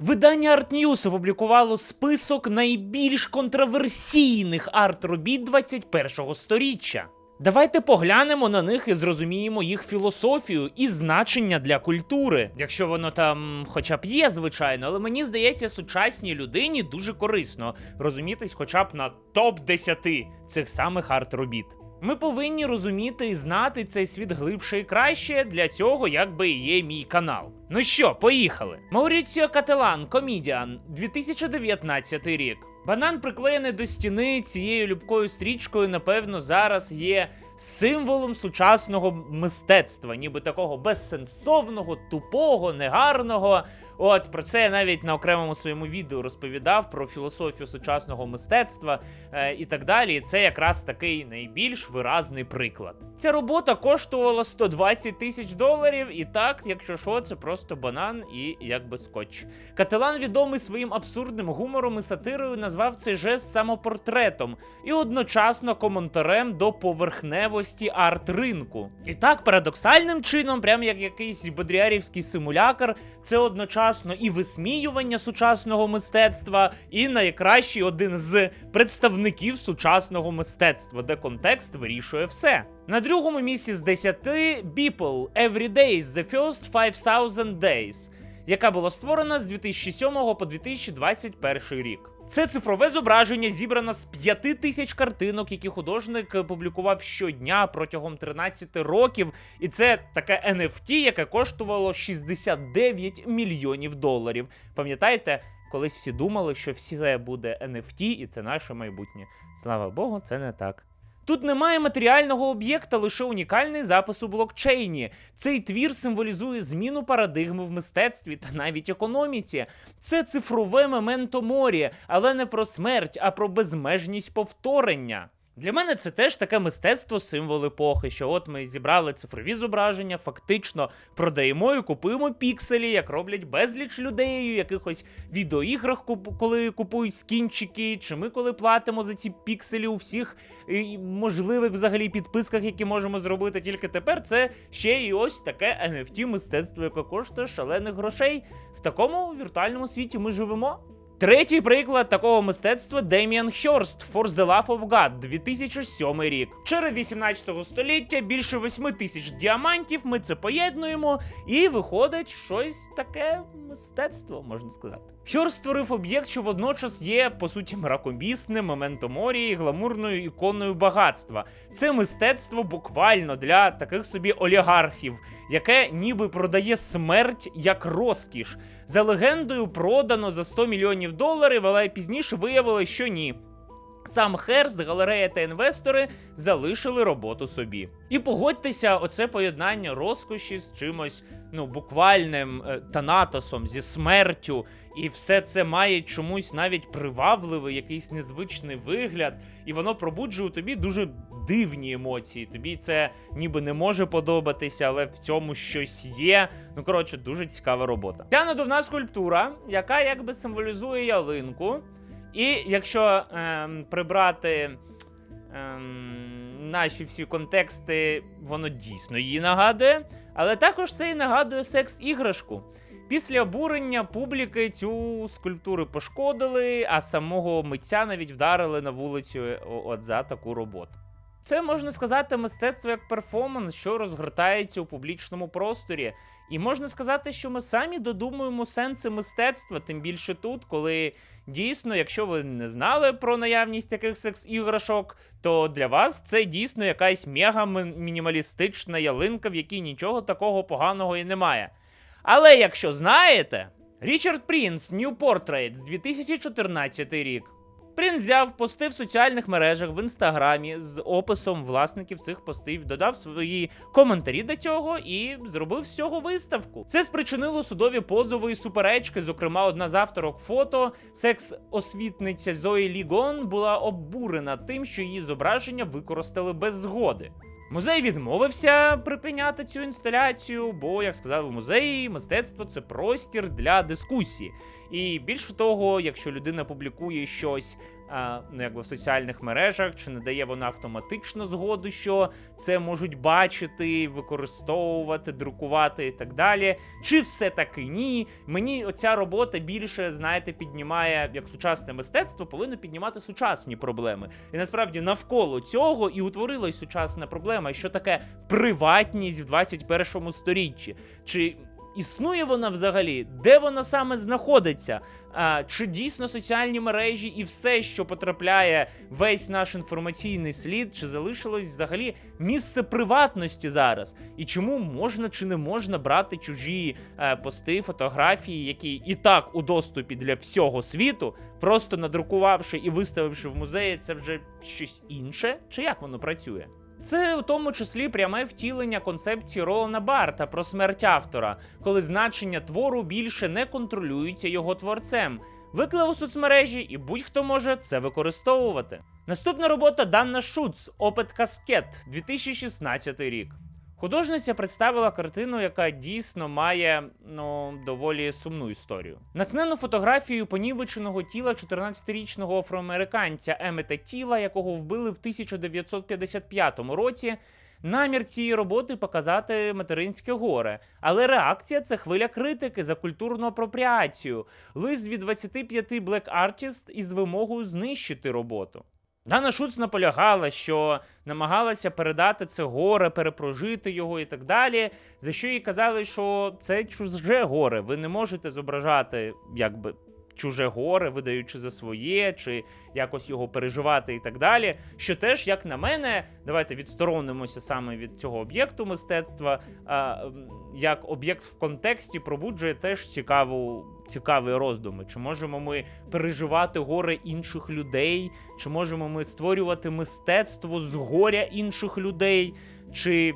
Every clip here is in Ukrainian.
Видання Art News опублікувало список найбільш контроверсійних арт-робіт 21-го сторіччя. Давайте поглянемо на них і зрозуміємо їх філософію і значення для культури, якщо воно там хоча б є, звичайно, але мені здається, сучасній людині дуже корисно розумітись хоча б на топ 10 цих самих арт-робіт. Ми повинні розуміти і знати цей світ глибше і краще. Для цього якби і є мій канал. Ну що, поїхали. Мауріціо Кателан, комідіан, 2019 рік. Банан приклеєний до стіни цією любкою стрічкою, напевно, зараз є символом сучасного мистецтва, ніби такого безсенсовного, тупого, негарного. От про це я навіть на окремому своєму відео розповідав про філософію сучасного мистецтва е, і так далі. І це якраз такий найбільш виразний приклад. Ця робота коштувала 120 тисяч доларів, і так, якщо що, це просто банан і якби скотч. Кателан відомий своїм абсурдним гумором і сатирою назвав цей жест самопортретом і одночасно коментарем до поверхневості арт-ринку. І так, парадоксальним чином, прям як якийсь бодріарівський симулякр, це одночасно і висміювання сучасного мистецтва, і найкращий один з представників сучасного мистецтва, де контекст вирішує все. На другому місці з 10 Beeple Every Day The First 5000 Days, яка була створена з 2007 по 2021 рік. Це цифрове зображення зібрано з 5 тисяч картинок, які художник публікував щодня протягом 13 років. І це таке NFT, яке коштувало 69 мільйонів доларів. Пам'ятаєте, колись всі думали, що все буде NFT і це наше майбутнє. Слава Богу, це не так. Тут немає матеріального об'єкта, лише унікальний запис у блокчейні. Цей твір символізує зміну парадигми в мистецтві та навіть економіці. Це цифрове мементо морі, але не про смерть, а про безмежність повторення. Для мене це теж таке мистецтво символ епохи, що от ми зібрали цифрові зображення, фактично продаємо і купуємо пікселі, як роблять безліч людей у якихось відеоіграх, коли купують скінчики, чи ми коли платимо за ці пікселі у всіх можливих взагалі підписках, які можемо зробити. Тільки тепер це ще і ось таке NFT мистецтво, яке коштує шалених грошей. В такому віртуальному світі ми живемо. Третій приклад такого мистецтва Деміан Хьорст For the Love of God 2007 рік. Черед 18 століття більше 8 тисяч діамантів. Ми це поєднуємо, і виходить щось таке мистецтво, можна сказати. Хьорст створив об'єкт, що водночас є по суті мракобісним, моменто морі і гламурною іконою багатства. Це мистецтво буквально для таких собі олігархів, яке ніби продає смерть як розкіш. За легендою продано за 100 мільйонів доларів, але пізніше виявилось, що ні. Сам Херс, галерея та інвестори залишили роботу собі. І погодьтеся, оце поєднання розкоші з чимось ну буквальним е, танатосом, зі смертю, і все це має чомусь навіть привабливий, якийсь незвичний вигляд, і воно пробуджує у тобі дуже дивні емоції. Тобі це ніби не може подобатися, але в цьому щось є. Ну коротше, дуже цікава робота. Ця надувна скульптура, яка якби символізує ялинку. І якщо ем, прибрати ем, наші всі контексти, воно дійсно її нагадує. Але також це і нагадує секс-іграшку. Після обурення публіки цю скульптуру пошкодили, а самого митця навіть вдарили на вулицю е, от за таку роботу. Це можна сказати мистецтво як перформанс, що розгортається у публічному просторі. І можна сказати, що ми самі додумуємо сенси мистецтва, тим більше тут, коли дійсно, якщо ви не знали про наявність таких секс-іграшок, то для вас це дійсно якась мега-мінімалістична ялинка, в якій нічого такого поганого і немає. Але якщо знаєте, Річард Прінс New Portraits 2014 рік. Принц взяв пости в соціальних мережах в інстаграмі з описом власників цих постів, додав свої коментарі до цього і зробив з цього виставку. Це спричинило судові позови і суперечки. Зокрема, одна з авторок фото, секс-освітниця Зої Лігон, була обурена тим, що її зображення використали без згоди. Музей відмовився припиняти цю інсталяцію, бо, як сказали в музеї, мистецтво це простір для дискусії. І більше того, якщо людина публікує щось ну, якби в соціальних мережах, чи не дає вона автоматично згоду, що це можуть бачити, використовувати, друкувати і так далі. Чи все таки ні? Мені оця робота більше, знаєте, піднімає як сучасне мистецтво, повинно піднімати сучасні проблеми. І насправді навколо цього і утворилась сучасна проблема, що таке приватність в 21 сторіччі. Чи Існує вона взагалі? Де вона саме знаходиться? А, чи дійсно соціальні мережі і все, що потрапляє весь наш інформаційний слід, чи залишилось взагалі місце приватності зараз? І чому можна чи не можна брати чужі е, пости, фотографії, які і так у доступі для всього світу, просто надрукувавши і виставивши в музеї, це вже щось інше? Чи як воно працює? Це в тому числі пряме втілення концепції Ролана Барта про смерть автора, коли значення твору більше не контролюється його творцем. Виклав у соцмережі, і будь-хто може це використовувати. Наступна робота Данна Шуц Опит Каскет 2016 рік. Художниця представила картину, яка дійсно має ну доволі сумну історію. Натхнену фотографією понівеченого тіла 14-річного афроамериканця Емета Тіла, якого вбили в 1955 році. Намір цієї роботи показати материнське горе, але реакція це хвиля критики за культурну апропріацію. Лист від 25 Black Artist із вимогою знищити роботу. Дана Шуц наполягала, що намагалася передати це горе, перепрожити його і так далі. За що їй казали, що це чуже горе. Ви не можете зображати якби чуже горе, видаючи за своє, чи якось його переживати і так далі. Що теж, як на мене, давайте відсторонимося саме від цього об'єкту мистецтва. А, як об'єкт в контексті пробуджує теж цікаву. Цікаві роздуми, чи можемо ми переживати горе інших людей, чи можемо ми створювати мистецтво з горя інших людей, чи,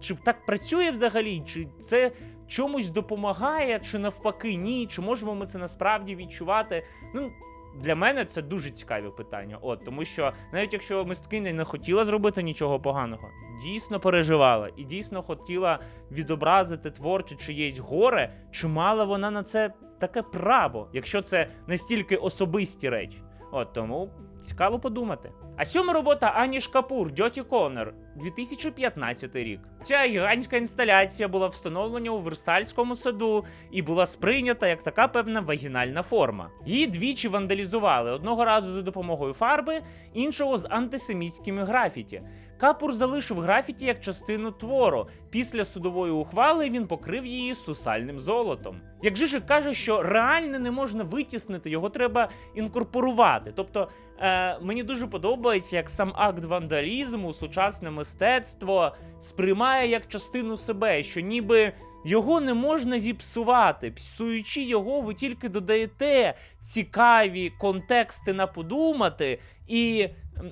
чи так працює взагалі, чи це чомусь допомагає, чи навпаки ні, чи можемо ми це насправді відчувати? Ну, для мене це дуже цікаві питання. От тому що навіть якщо мисткиня не хотіла зробити нічого поганого, дійсно переживала і дійсно хотіла відобразити творче чиєсь горе, чи мала вона на це таке право, якщо це настільки особисті речі. От тому цікаво подумати. А сьома робота Аніш Капур Джоті Коннор 2015 рік. Ця гігантська інсталяція була встановлена у Версальському саду і була сприйнята як така певна вагінальна форма. Її двічі вандалізували одного разу за допомогою фарби, іншого з антисемітськими графіті. Капур залишив графіті як частину твору. Після судової ухвали він покрив її сусальним золотом. Як Жижик каже, що реально не можна витіснити, його треба інкорпорувати. Тобто е, мені дуже подобається, як сам акт вандалізму, сучасне мистецтво сприймає як частину себе, що ніби. Його не можна зіпсувати. Псуючи його, ви тільки додаєте цікаві контексти на подумати і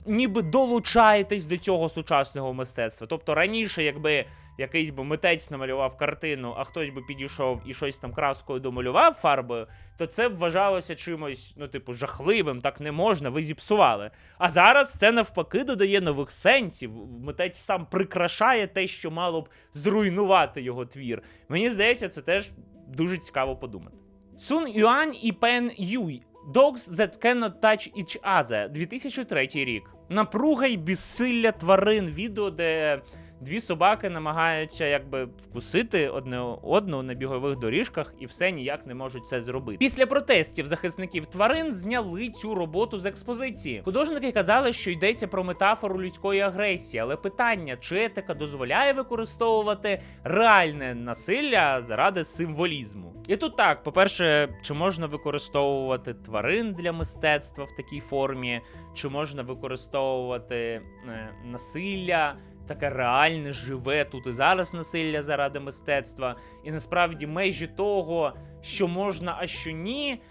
ніби долучаєтесь до цього сучасного мистецтва. Тобто раніше, якби якийсь би митець намалював картину, а хтось би підійшов і щось там краскою домалював фарбою, то це б вважалося чимось, ну, типу, жахливим, так не можна, ви зіпсували. А зараз це навпаки додає нових сенсів. Митець сам прикрашає те, що мало б зруйнувати його твір. Мені здається, це теж дуже цікаво подумати. Сун Юань і Пен Юй. Dogs That Cannot Touch Each Other 2003 рік. Напруга й безсилля тварин. Відео, де дві собаки намагаються якби вкусити одне одну на бігових доріжках і все ніяк не можуть це зробити. Після протестів захисників тварин зняли цю роботу з експозиції. Художники казали, що йдеться про метафору людської агресії, але питання, чи етика дозволяє використовувати реальне насилля заради символізму. І тут так, по-перше, чи можна використовувати тварин для мистецтва в такій формі, чи можна використовувати е, насилля таке реальне, живе тут і зараз насилля заради мистецтва. І насправді межі того, що можна, а що ні,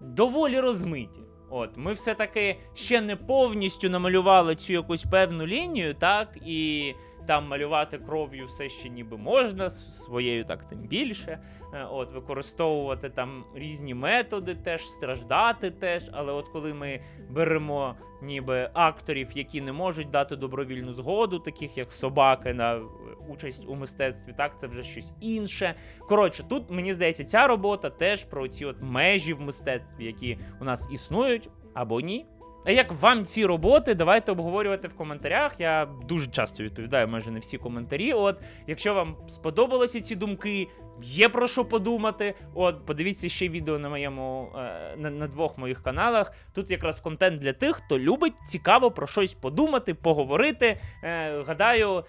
доволі розмиті. От, ми все-таки ще не повністю намалювали цю якусь певну лінію, так, і там малювати кров'ю все ще ніби можна, своєю так тим більше. Е, От, використовувати там різні методи, теж страждати теж. Але от коли ми беремо ніби акторів, які не можуть дати добровільну згоду, таких як собаки на е, участь у мистецтві, так це вже щось інше. Коротше, тут мені здається, ця робота теж про ці от межі в мистецтві, які у нас існують або ні. А як вам ці роботи? Давайте обговорювати в коментарях. Я дуже часто відповідаю майже на всі коментарі. От, якщо вам сподобалися ці думки, є про що подумати. От, подивіться ще відео на моєму е, на, на двох моїх каналах. Тут якраз контент для тих, хто любить цікаво про щось подумати, поговорити. Е, гадаю.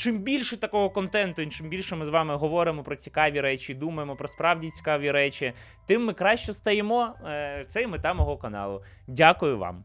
Чим більше такого контенту, і чим більше ми з вами говоримо про цікаві речі, думаємо про справді цікаві речі, тим ми краще стаємо. Е, Це і мета мого каналу. Дякую вам.